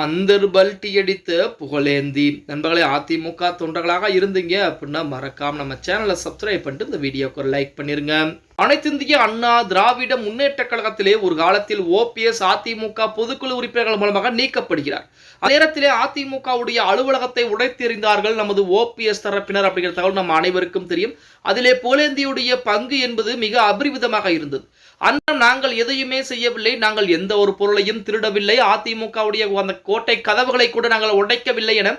அந்தர் பல்ட்டி அடித்த புகழேந்தி. நண்பர்களே அதிமுக தொண்டர்களாக இருந்தீங்க அப்படின்னா மறக்காம நம்ம சேனலை சப்ஸ்கிரைப் பண்ணிட்டு இந்த வீடியோக்கு ஒரு லைக் பண்ணிருங்க. அனைத்திந்திய அண்ணா திராவிட முன்னேற்ற கழகத்திலே ஒரு காலத்தில் ஓபிஎஸ் அதிமுக பொதுக்குழு உறுப்பினர்கள் மூலமாக நீக்கப்படுகிறார். அதே நேரத்திலே அதிமுகவுடைய அலுவலகத்தை உடைத்தெறிந்தார்கள் நமது ஓபிஎஸ் தரப்பினர் அப்படிங்கிற தகவல் நம் அனைவருக்கும் தெரியும். அதிலே புகழேந்தியுடைய பங்கு என்பது மிக அபரிவிதமாக இருந்தது. அண்ணன் நாங்கள் எதையுமே செய்யவில்லை நாங்கள் எந்த ஒரு பொருளையும் திருடவில்லை அதிமுகவுடைய அந்த கோட்டை கதவுகளை கூட நாங்கள் உடைக்கவில்லை என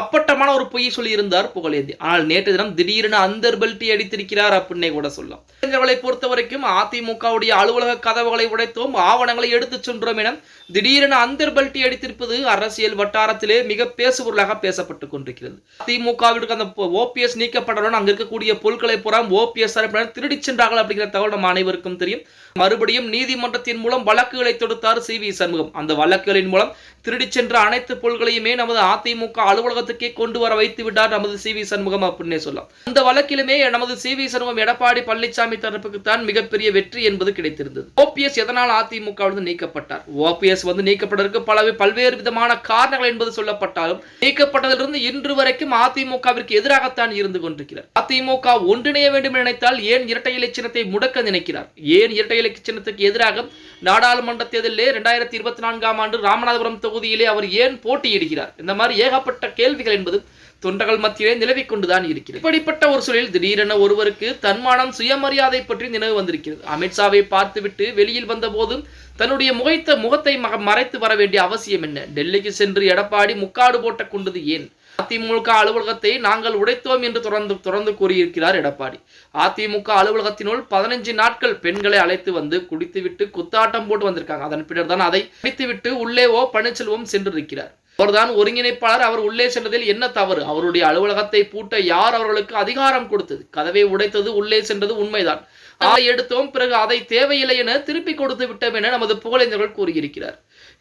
அப்பட்டமான ஒரு பொய் சொல்லியிருந்தார் புகழேந்தி. ஆனால் நேற்று தினம் திடீரென அந்தர் பெல்ட்டி அடித்திருக்கிறார் அப்படின்னே கூட சொல்லலாம். இளைஞர்களை பொறுத்த வரைக்கும் அதிமுகவுடைய அலுவலக கதவுகளை உடைத்தோம் ஆவணங்களை எடுத்துச் சென்றோம் என திடீரென அந்தர் பெல்ட்டி அடித்திருப்பது அரசியல் வட்டாரத்திலே மிக பேசுபொருளாக பேசப்பட்டுக் கொண்டிருக்கிறது. அதிமுகவிற்கு அந்த ஓபிஎஸ் நீக்கப்பட்டவுடன் அங்க இருக்கக்கூடிய பொருட்களை புறம் ஓபிஎஸ் தரப்பினர் திருடி சென்றார்கள் அப்படிங்கிற தகவல் நம்ம அனைவருக்கும் தெரியும். மறுபடியும் நீதிமன்றத்தின் மூலம் வழக்குகளை தொடுத்தார் சி வி சண்முகம். அந்த வழக்குகளின் மூலம் திருடி சென்ற அனைத்து பொருட்களையுமே நமது அதிமுக அலுவலகத்துக்கே கொண்டு வர வைத்து விட்டார் நமது சி வி சண்முகம் அப்படின்னே சொல்லலாம். அந்த வழக்கிலுமே நமது சி வி சண்முகம் எடப்பாடி பழனிசாமி தரப்புக்கு தான் மிகப்பெரிய வெற்றி என்பது கிடைத்திருந்தது. ஓபிஎஸ் எதனால் அதிமுகவிலிருந்து நீக்கப்பட்டார்? ஓபிஎஸ் வந்து நீக்கப்பட்டதற்கு பல பல்வேறு விதமான காரணங்கள் என்பது சொல்லப்பட்டாலும் நீக்கப்பட்டதிலிருந்து இன்று வரைக்கும் அதிமுகவிற்கு எதிராகத்தான் இருந்து கொண்டிருக்கிறார். அதிமுக ஒன்றிணைய வேண்டும் என நினைத்தால் ஏன் இரட்டை இலை சின்னத்தை முடக்க நினைக்கிறார்? ஏன் இரட்டை இலை சின்னத்துக்கு எதிராக நாடாளுமன்ற தேர்தலிலே இரண்டாயிரத்தி இருபத்தி நான்காம் ஆண்டு ராமநாதபுரம் தொகுதியிலே அவர் ஏன் போட்டியிடுகிறார்? இந்த மாதிரி ஏகப்பட்ட கேள்விகள் என்பது தொண்டர்கள் மத்தியிலே நிலவிக் கொண்டுதான் இருக்கிறது. இப்படிப்பட்ட ஒரு சூழலில் திடீரென ஒருவருக்கு தன்மானம் சுயமரியாதை பற்றி நினைவு வந்திருக்கிறது. அமித்ஷாவை பார்த்துவிட்டு வெளியில் வந்தபோது தன்னுடைய முகைத்த முகத்தை மறைத்து வர வேண்டிய அவசியம் என்ன? டெல்லிக்கு சென்று எடப்பாடி முக்காடு போட்ட கொண்டது ஏன்? அதிமுக அலுவலகத்தை நாங்கள் உடைத்தோம் என்று தொடர்ந்து தொடர்ந்து கூறியிருக்கிறார் எடப்பாடி. அதிமுக அலுவலகத்தினுள் பதினஞ்சு நாட்கள் பெண்களை அழைத்து வந்து குடித்துவிட்டு குத்தாட்டம் போட்டு வந்திருக்காங்க. அதன் பின்னர் தான் அதை குடித்துவிட்டு உள்ளே ஓ பன்னீர்செல்வம் சென்றிருக்கிறார். அவர்தான் ஒருங்கிணைப்பாளர் அவர் உள்ளே சென்றதில் என்ன தவறு? அவருடைய அலுவலகத்தை பூட்ட யார் அவர்களுக்கு அதிகாரம் கொடுத்தது? கதவை உடைத்தது உள்ளே சென்றது உண்மைதான். அதை எடுத்தோம் பிறகு அதை தேவையில்லை என திருப்பி கொடுத்து விட்டோம் என நமது புகழேந்தர்கள் கூறியிருக்கிறார்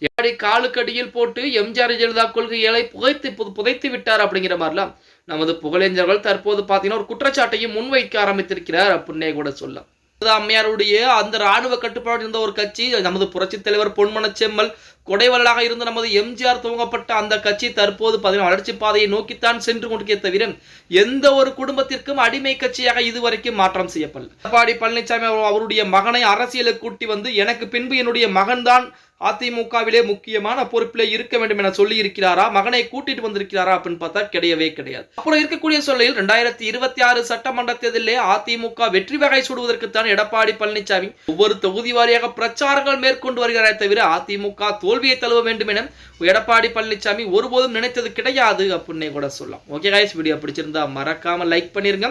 எப்படி காலுக்கடியில் போட்டு எம்ஜிஆர் ஜெயலலிதா கொள்கைகளை புகைத்து புதைத்து விட்டார் அப்படிங்கிற மாதிரிலாம் நமது புகழேந்தர்கள் தற்போது பார்த்தீங்கன்னா ஒரு குற்றச்சாட்டையும் முன்வைக்க ஆரம்பித்திருக்கிறார் அப்படின்னே கூட சொல்லலாம். அம்மையாருடைய அந்த ராணுவ கட்டுப்பாடு இருந்த ஒரு கட்சி நமது புரட்சி தலைவர் பொன்மனச்செம்மல் கொடைவல்லாக இருந்த நமது எம்ஜிஆர் துவங்கப்பட்ட அந்த கட்சி தற்போது பார்த்தீங்கன்னா வளர்ச்சி பாதையை நோக்கித்தான் சென்று கொண்டிருக்கே தவிர எந்த ஒரு குடும்பத்திற்கும் அடிமை கட்சியாக இதுவரைக்கும் மாற்றம் செய்யப்படல. எடப்பாடி பழனிசாமி அவருடைய மகனை அரசியலுக்கு கூட்டி வந்து எனக்கு பின்பு என்னுடைய மகன்தான் அதிமுகவிலே முக்கியமான பொறுப்பிலே இருக்க வேண்டும் என சொல்லி இருக்கிறாரா மகனை கூட்டிட்டு வந்திருக்கிறாரா அப்படின்னு பார்த்தா கிடையவே கிடையாது. அப்புறம் இருக்கக்கூடிய சூழலில் ரெண்டாயிரத்தி இருபத்தி ஆறு சட்டமன்ற தேர்தலிலே அதிமுக வெற்றி வகை சூடுவதற்குத்தான் எடப்பாடி பழனிசாமி ஒவ்வொரு தொகுதி வாரியாக பிரச்சாரங்கள் மேற்கொண்டு வருகிறாரே தவிர அதிமுக தோல்வியை தழுவ வேண்டும் என எடப்பாடி பழனிசாமி ஒருபோதும் நினைத்தது கிடையாது அப்படின்னே கூட சொல்லலாம். ஓகே காய்ஸ் வீடியோ பிடிச்சிருந்தா மறக்காம லைக் பண்ணிருங்க.